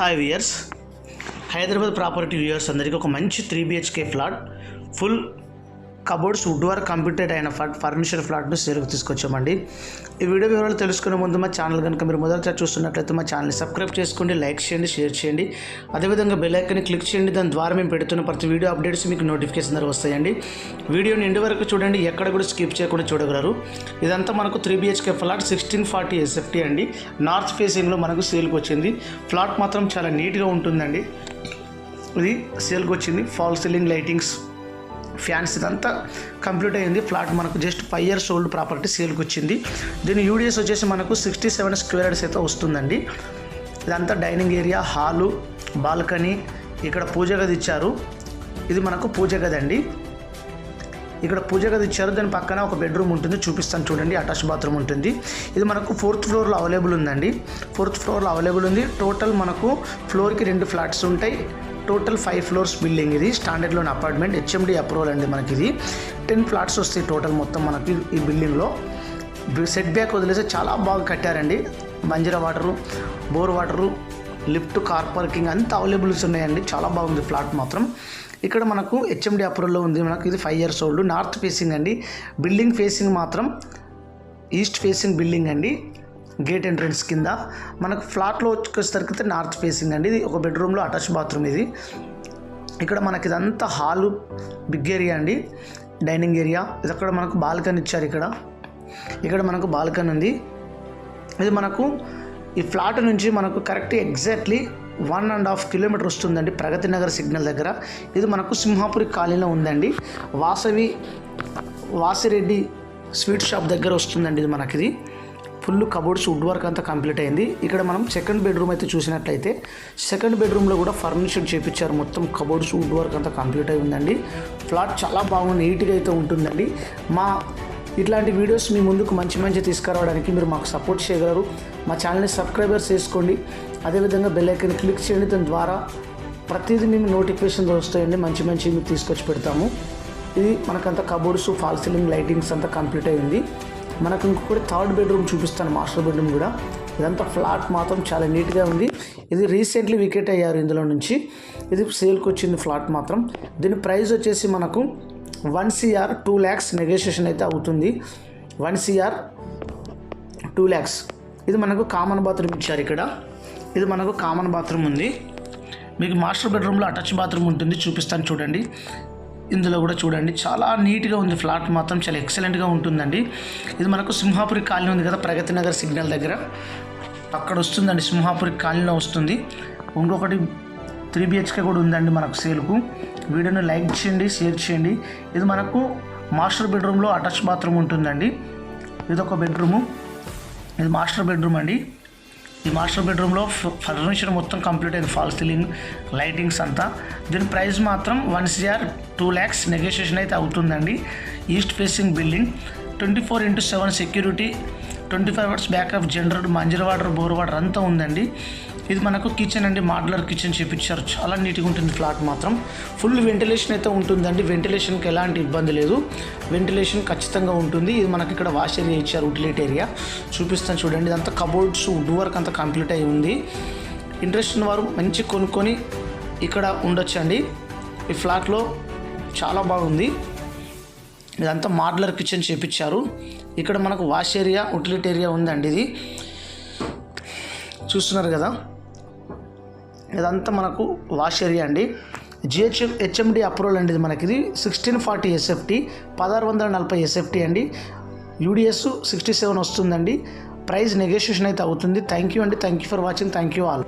Hi viewers Hyderabad property viewers అందరికీ ఒక మంచి three BHK flat full cupboards wood work completed అయిన flat furniture ఫ్లాట్ను సేల్కి తీసుకొచ్చామండి. ఈ వీడియో వివరాలు తెలుసుకునే ముందు మా ఛానల్ కనుక మీరు మొదటిసారి చూస్తున్నట్లయితే మా ఛానల్ని సబ్స్క్రైబ్ చేసుకోండి లైక్ చేయండి షేర్ చేయండి. అదేవిధంగా బెల్ ఐకన్ని క్లిక్ చేయండి దాని ద్వారా మేము పెడుతున్న ప్రతి వీడియో అప్డేట్స్ మీకు నోటిఫికేషన్ ద్వారా వస్తాయండి. వీడియోని ఎండు వరకు చూడండి ఎక్కడ కూడా స్కిప్ చేయకుండా చూడగలరు. ఇదంతా మనకు three BHK flat sixteen forty SFT అండి. నార్త్ ఫేసింగ్లో మనకు సేల్కి వచ్చింది. ఫ్లాట్ మాత్రం చాలా నీట్గా ఉంటుందండి. ఇది సేల్కి వచ్చింది. ఫాల్ సీలింగ్ లైటింగ్స్ ఫ్యాన్స్ ఇదంతా కంప్లీట్ అయింది ఫ్లాట్ మనకు just five years old property సేల్కి వచ్చింది దీని యూడిఎస్ వచ్చేసి మనకు సిక్స్టీ సెవెన్ స్క్వేర్ యార్డ్స్ అయితే వస్తుందండి. ఇదంతా డైనింగ్ ఏరియా హాలు బాల్కనీ ఇక్కడ పూజ గది ఇచ్చారు. ఇది మనకు పూజ గది అండి. ఇక్కడ పూజ గది ఇచ్చారు. దాని పక్కన ఒక బెడ్రూమ్ ఉంటుంది. చూపిస్తాను చూడండి. అటాచ్ బాత్రూమ్ ఉంటుంది. ఇది మనకు ఫోర్త్ ఫ్లోర్లో అవైలబుల్ ఉందండి. ఫోర్త్ ఫ్లోర్లో అవైలబుల్ ఉంది. టోటల్ మనకు ఫ్లోర్కి రెండు ఫ్లాట్స్ ఉంటాయి. టోటల్ ఫైవ్ ఫ్లోర్స్ బిల్డింగ్ ఇది. స్టాండర్డ్ అపార్ట్మెంట్ హెచ్ఎండి అప్రూవల్ అండి మనకి ఇది. టెన్ ఫ్లాట్స్ వస్తాయి టోటల్ మొత్తం మనకి ఈ బిల్డింగ్లో. సెట్ బ్యాక్ వదిలేసి చాలా బాగా కట్టారండి. Manjira water bore water lift car parking అంతా అవైలబుల్స్ ఉన్నాయండి. చాలా బాగుంది ఫ్లాట్ మాత్రం. ఇక్కడ మనకు హెచ్ఎండి అప్రూవల్లో ఉంది మనకు ఇది five years old. North facing అండి. బిల్డింగ్ ఫేసింగ్ మాత్రం ఈస్ట్ ఫేసింగ్ బిల్డింగ్ అండి. గేట్ ఎంట్రన్స్ కింద మనకు ఫ్లాట్లో వచ్చేసరికి నార్త్ ఫేసింగ్ అండి. ఇది ఒక బెడ్రూమ్లో అటాచ్ బాత్రూమ్ ఇది. ఇక్కడ మనకి ఇదంతా హాలు బిగ్ ఏరియా అండి. Dining area. ఇది అక్కడ మనకు బాల్కనీ ఇచ్చారు ఇక్కడ. ఇక్కడ మనకు బాల్కనీ ఉంది. ఇది మనకు ఈ ఫ్లాట్ నుంచి మనకు correct exactly one and half kilometre వస్తుందండి ప్రగతి నగర్ సిగ్నల్ దగ్గర. ఇది మనకు సింహాపురి కాలనీలో ఉందండి. వాసవి వాసిరెడ్డి స్వీట్ షాప్ దగ్గర వస్తుందండి ఇది మనకిది. ఫుల్ కబోర్డ్స్ వుడ్ వర్క్ అంతా కంప్లీట్ అయింది. ఇక్కడ మనం సెకండ్ బెడ్రూమ్ అయితే చూసినట్లయితే సెకండ్ బెడ్రూమ్లో కూడా ఫర్నిచర్ చేపించారు. మొత్తం కబోర్డ్స్ వుడ్ వర్క్ అంతా కంప్లీట్ అయి ఉందండి. ఫ్లాట్ చాలా బాగుంది నీట్గా అయితే ఉంటుందండి. మా ఇట్లాంటి వీడియోస్ మీ ముందుకు మంచి మంచి తీసుకురావడానికి మీరు మాకు సపోర్ట్ చేయగలరు. మా ఛానల్ని సబ్స్క్రైబర్స్ చేసుకోండి. అదేవిధంగా బెల్ ఐకన్ క్లిక్ చేయండి. దాని ద్వారా ప్రతిదీ మేము నోటిఫికేషన్ వస్తాయండి. మంచి మంచి మీకు తీసుకొచ్చి పెడతాము. ఇది మనకంతా కబోర్డ్స్ ఫాల్ సీలింగ్ లైటింగ్స్ అంతా కంప్లీట్ అయింది మనకు ఇంకొకటి థర్డ్ బెడ్రూమ్ చూపిస్తాను మాస్టర్ బెడ్రూమ్ కూడా. ఇదంతా ఫ్లాట్ మాత్రం చాలా నీట్గా ఉంది. ఇది రీసెంట్లీ వికెట్ అయ్యారు ఇందులో నుంచి. ఇది సేల్కి వచ్చింది ఫ్లాట్ మాత్రం. దీని ప్రైస్ వచ్చేసి మనకు one CR two lakhs negotiation అయితే అవుతుంది. One CR two lakhs. ఇది మనకు కామన్ బాత్రూమ్ ఇచ్చారు ఇక్కడ. ఇది మనకు కామన్ బాత్రూమ్ ఉంది. మీకు మాస్టర్ బెడ్రూమ్లో అటాచ్ బాత్రూమ్ ఉంటుంది చూపిస్తాను చూడండి. ఇందులో కూడా చూడండి. చాలా నీట్గా ఉంది. ఫ్లాట్ మాత్రం చాలా ఎక్సలెంట్గా ఉంటుందండి. ఇది మనకు సింహాపురి కాలనీ ఉంది కదా ప్రగతి నగర్ సిగ్నల్ దగ్గర. అక్కడ వస్తుందండి. సింహాపురి కాలనీలో వస్తుంది. ఇంకొకటి త్రీ బిహెచ్కే కూడా ఉందండి మనకు సేల్కు. వీడియోని లైక్ చేయండి షేర్ చేయండి. ఇది మనకు మాస్టర్ బెడ్రూమ్లో అటాచ్ బాత్రూమ్ ఉంటుందండి. ఇది ఒక బెడ్రూము. ఇది మాస్టర్ బెడ్రూమ్ అండి. ఈ మాస్టర్ బెడ్రూమ్లో ఫర్నిచర్ మొత్తం కంప్లీట్ అయింది. ఫాల్ సీలింగ్ లైటింగ్స్ అంతా. దీని ప్రైస్ మాత్రం one CR two lakhs negotiation అయితే అవుతుందండి. East facing building twenty four into seven security twenty five hours backup generator Manjira water bore water అంతా ఉందండి. ఇది మనకు కిచెన్ అండి మాడ్యులర్ కిచెన్ చేపించారు. చాలా నీట్గా ఉంటుంది ఫ్లాట్ మాత్రం. ఫుల్ వెంటిలేషన్ అయితే ఉంటుందండి. వెంటిలేషన్కి ఎలాంటి ఇబ్బంది లేదు. వెంటిలేషన్ ఖచ్చితంగా ఉంటుంది. ఇది మనకి ఇక్కడ వాష్ ఏరియా ఇచ్చారు ఉటిలేట్ ఏరియా చూపిస్తాను చూడండి. ఇదంతా కబోర్డ్స్ వుడ్ వర్క్ అంతా కంప్లీట్ అయి ఉంది. ఇంట్రెస్ట్ ఉన్న వారు మంచి కొనుక్కొని ఇక్కడ ఉండొచ్చండి. ఈ ఫ్లాట్లో చాలా బాగుంది. ఇదంతా మాడ్యులర్ కిచెన్ చేపించారు. ఇక్కడ మనకు వాష్ ఏరియా ఉటిలిట్ ఏరియా ఉందండి ఇది. చూస్తున్నారు కదా? ఇదంతా మనకు వాష్ ఏరియా అండి. జిహెచ్ హెచ్ఎండి అప్రూవల్ అండి ఇది మనకి ఇది సిక్స్టీన్ ఫార్టీ ఎస్ఎఫ్టీ పదహారు వందల నలభై ఎస్ఎఫ్టీ అండి. యూడిఎస్ సిక్స్టీ సెవెన్ వస్తుందండి. ప్రైస్ నెగోషియేషన్ అయితే అవుతుంది. థ్యాంక్ యూ అండి. Thank you for watching. Thank you all.